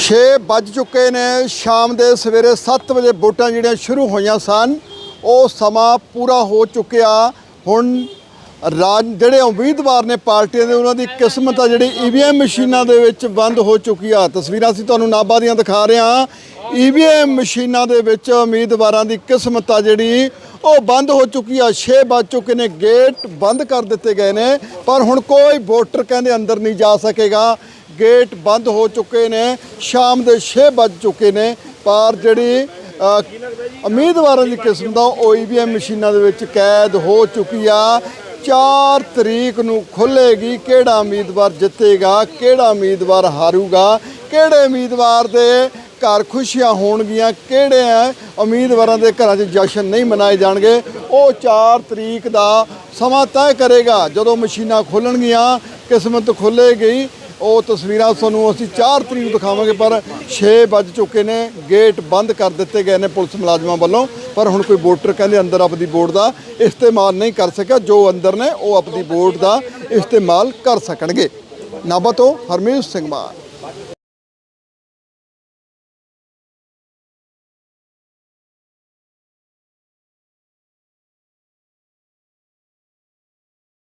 6 ਵੱਜ ਚੁੱਕੇ ਨੇ, ਸ਼ਾਮ ਦੇ ਸਵੇਰੇ 7 ਵਜੇ ਵੋਟਾਂ ਜਿਹੜੀਆਂ ਸ਼ੁਰੂ ਹੋਈਆਂ ਸਨ, ਉਹ ਸਮਾਂ ਪੂਰਾ ਹੋ ਚੁੱਕਿਆ। ਹੁਣ ਰਾਜ, ਜਿਹੜੇ ਉਮੀਦਵਾਰ ਨੇ ਪਾਰਟੀਆਂ ਦੇ, ਉਹਨਾਂ ਦੀ ਕਿਸਮਤ ਆ ਜਿਹੜੀ ਈਵੀਐਮ ਮਸ਼ੀਨਾਂ ਦੇ ਵਿੱਚ ਬੰਦ ਹੋ ਚੁੱਕੀ ਆ। ਤਸਵੀਰਾਂ ਅਸੀਂ ਤੁਹਾਨੂੰ ਨਾਭਾ ਦੀਆਂ ਦਿਖਾ ਰਹੇ ਹਾਂ। ਈਵੀਐਮ ਮਸ਼ੀਨਾਂ ਦੇ ਵਿੱਚ ਉਮੀਦਵਾਰਾਂ ਦੀ ਕਿਸਮਤ ਆ ਜਿਹੜੀ, ਉਹ ਬੰਦ ਹੋ ਚੁੱਕੀ ਆ। 6 ਵੱਜ ਚੁੱਕੇ ਨੇ, ਗੇਟ ਬੰਦ ਕਰ ਦਿੱਤੇ ਗਏ ਨੇ, ਪਰ ਹੁਣ ਕੋਈ ਵੋਟਰ ਕਹਿੰਦੇ ਅੰਦਰ ਨਹੀਂ ਜਾ ਸਕੇਗਾ। ਗੇਟ ਬੰਦ ਹੋ ਚੁੱਕੇ ਨੇ, ਸ਼ਾਮ ਦੇ 6 ਵੱਜ ਚੁੱਕੇ ਨੇ, ਪਰ ਜਿਹੜੀ ਉਮੀਦਵਾਰਾਂ ਦੀ ਕਿਸਮ ਦਾ ਉਹ ਈਵੀਐਮ ਮਸ਼ੀਨਾਂ ਦੇ ਵਿੱਚ ਕੈਦ ਹੋ ਚੁੱਕੀ ਆ। 4 ਤਰੀਕ ਨੂੰ ਖੁੱਲੇਗੀ ਕਿਹੜਾ ਉਮੀਦਵਾਰ ਜਿੱਤੇਗਾ, ਕਿਹੜਾ ਉਮੀਦਵਾਰ ਹਾਰੂਗਾ, ਕਿਹੜੇ ਉਮੀਦਵਾਰ ਦੇ ਘਰ ਖੁਸ਼ੀਆਂ ਹੋਣਗੀਆਂ, ਕਿਹੜੇ ਆ ਉਮੀਦਵਾਰਾਂ ਦੇ ਘਰਾਂ 'ਚ ਜਸ਼ਨ ਨਹੀਂ ਮਨਾਏ ਜਾਣਗੇ, ਉਹ 4 ਤਰੀਕ ਦਾ ਸਮਾਂ ਤੈਅ ਕਰੇਗਾ। ਜਦੋਂ ਮਸ਼ੀਨਾਂ ਖੁੱਲਣਗੀਆਂ ਕਿਸਮਤ ਖੁੱਲੇਗੀ ਉਹ ਤਸਵੀਰਾਂ ਤੁਹਾਨੂੰ ਅਸੀਂ 4 ਤਰੀਕ ਨੂੰ ਦਿਖਾਵਾਂਗੇ, ਪਰ 6 ਵੱਜ ਚੁੱਕੇ ਨੇ, ਗੇਟ ਬੰਦ ਕਰ ਦਿੱਤੇ ਗਏ ਨੇ ਪੁਲਿਸ ਮੁਲਾਜ਼ਮਾਂ ਵੱਲੋਂ, ਪਰ ਹੁਣ ਕੋਈ ਵੋਟਰ ਕਹਿੰਦੇ ਅੰਦਰ ਆਪਦੀ ਵੋਟ ਦਾ ਇਸਤੇਮਾਲ ਨਹੀਂ ਕਰ ਸਕਿਆ, ਜੋ ਅੰਦਰ ਨੇ ਉਹ ਆਪਦੀ ਵੋਟ ਦਾ ਇਸਤੇਮਾਲ ਕਰ ਸਕਣਗੇ। ਨਾਭਾ ਤੋਂ ਹਰਮੀਤ ਸਿੰਘ ਮਾਨ।